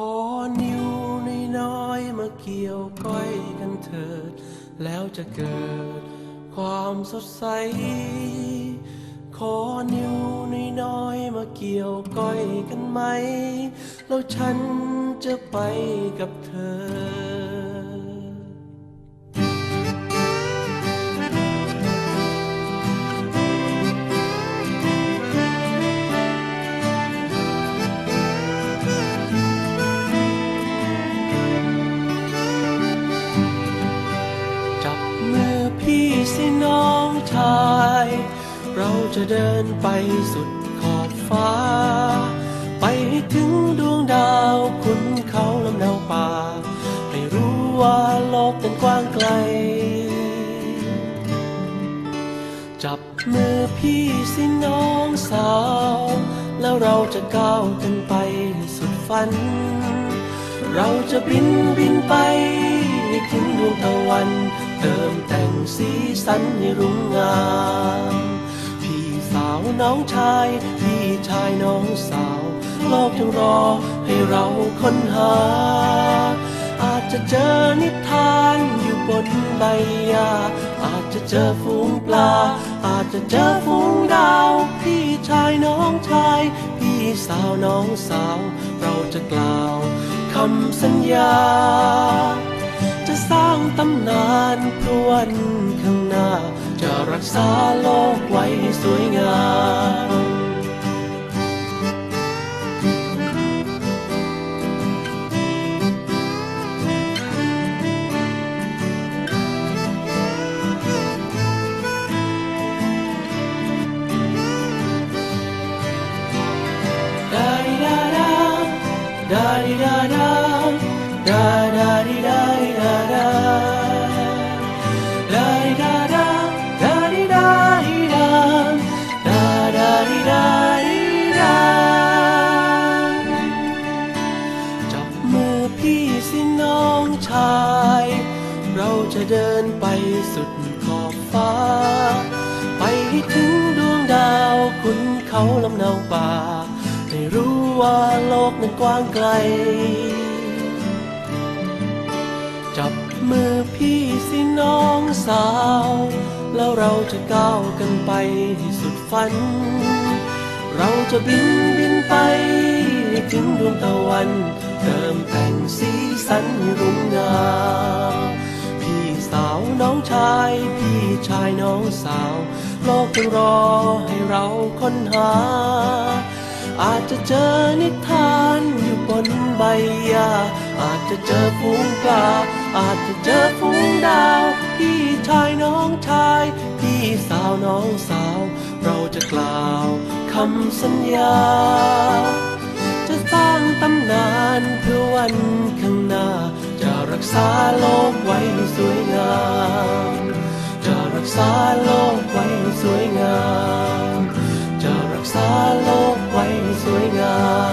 ขอนิ้วน้อยมาเกี่ยวก้อยกันเถิด แล้วจะเกิดความสดใส ขอนิ้วน้อยๆมาเกี่ยวก้อยกันไหม แล้วฉันจะไปกับเธอ น้องชาย เราจะเดินไปสุดขอบฟ้า ไปให้ถึงดวงดาวขุนเขาลำเนาป่า ให้รู้ว่าโลกนั้นกว้างไกล จับมือพี่สิน้องสาว แล้วเราจะก้าวกันไปสุดฝัน เราจะบินบินไปให้ถึงดวงตะวัน เติมแต่งสีสันให้รุ่งงาม พี่สาวน้องชาย พี่ชายน้องสาว โลกจึงรอให้เราค้นหา อาจจะเจอนิทานอยู่บนใบหญ้าอาจจะเจอฝูงปลา อาจจะเจอฝูงดาว พี่ชายน้องชาย พี่สาวน้องสาว เราจะกล่าวคำสัญญา รักษาโลกไว้ให้สวยงาม da di da da da di da da da da di da ว่าโลกนั้นกว้างไกล จับมือพี่สิน้องสาว แล้วเราจะก้าวกันไปให้สุดฝัน เราจะบินบินไปให้ถึงดวงตะวัน เติมแต่งสีสันรุ่งงามพี่สาวน้องชาย พี่ชายน้องสาว โลกรอให้เราค้นหา อาจจะเจอนิทานอยู่บนใบหญ้าอาจจะเจอฝูงปลา อาจจะเจอฝูงดาว พี่ชายน้องชาย พี่สาวน้องสาว เราจะกล่าวคำสัญญา จะสร้างตำนานเพื่อวันข้างหน้า จะรักษาโลกไว้สวยงาม จะรักษาโลกไว้สวยงาม จะรักษา ไว้ให้สวยงา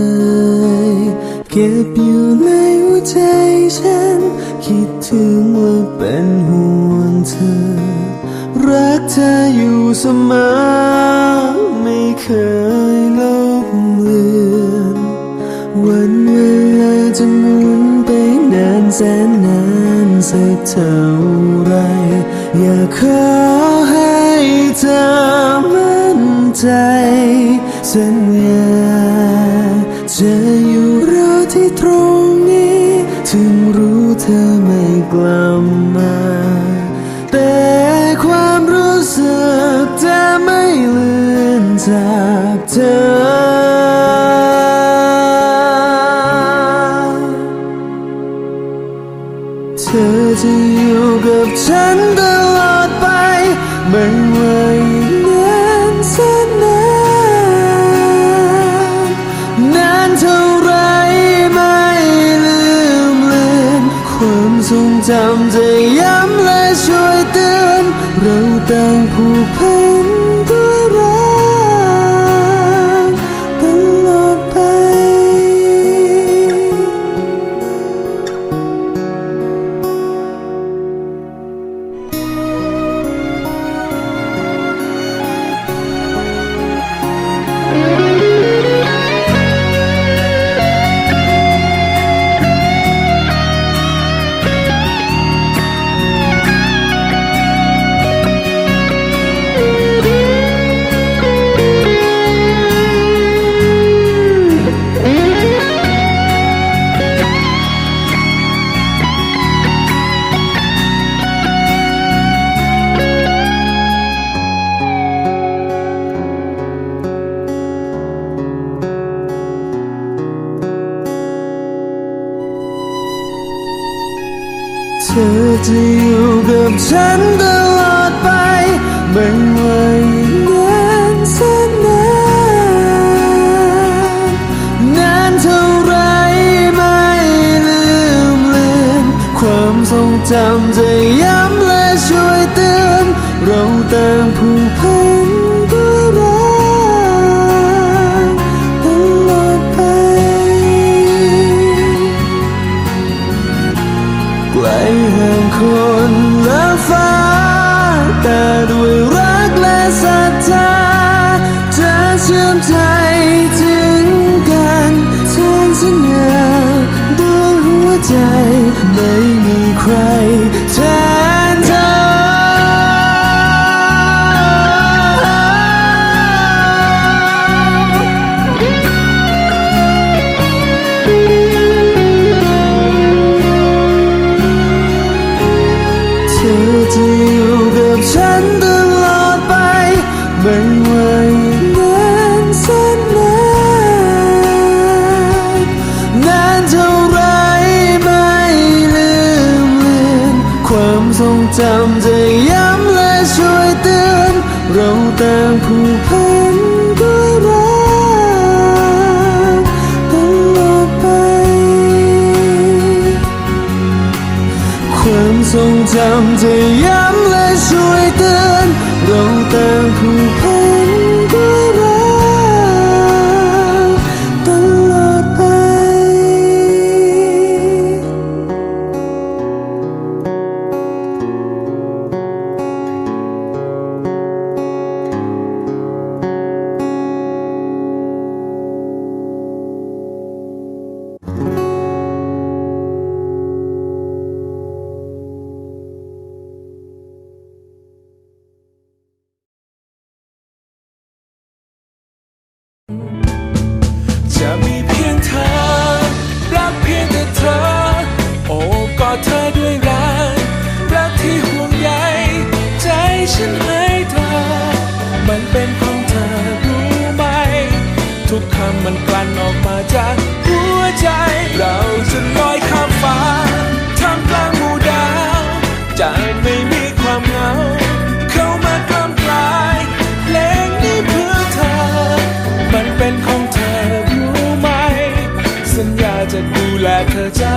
เลยเก็บอยู่ในหัวใจฉัน คิดถึงว่าเป็นห่วงเธอ รักเธออยู่เสมอ ไม่เคยลบเลือน วันเวลาจะหมุนไปนานแสนนานสักเท่าไร อยากขอให้เธอมั่นใจ สัญญา จากเธอ เธอจะอยู่กับฉันตลอดไป ไม่ว่าอีกนานแสนนานนานเท่าไรไม่ลืมเลือนความทรงจำจะ จะอยู่กับฉันตลอดไป ไม่ว่าอีกนานแสนนานนานเท่าไรไม่ลืมเลือนความทรงจำจะ คนและฟ้าแต่ ต่างผูกพันด้วยรักตลอดไป ความทรงจำจะย้ำและช่วย เป็นของเธอรู้ไหม ทุกคำมันกลั่นออกมาจากหัวใจ เราจะลอยข้ามฟ้าทำกลางหมู่ดาวจะไม่มีความเหงา เข้ามากลาำกลายเพลงนี้เพื่อเธอ มันเป็นของเธอรู้ไหม สัญญาจะดูแลเธอจา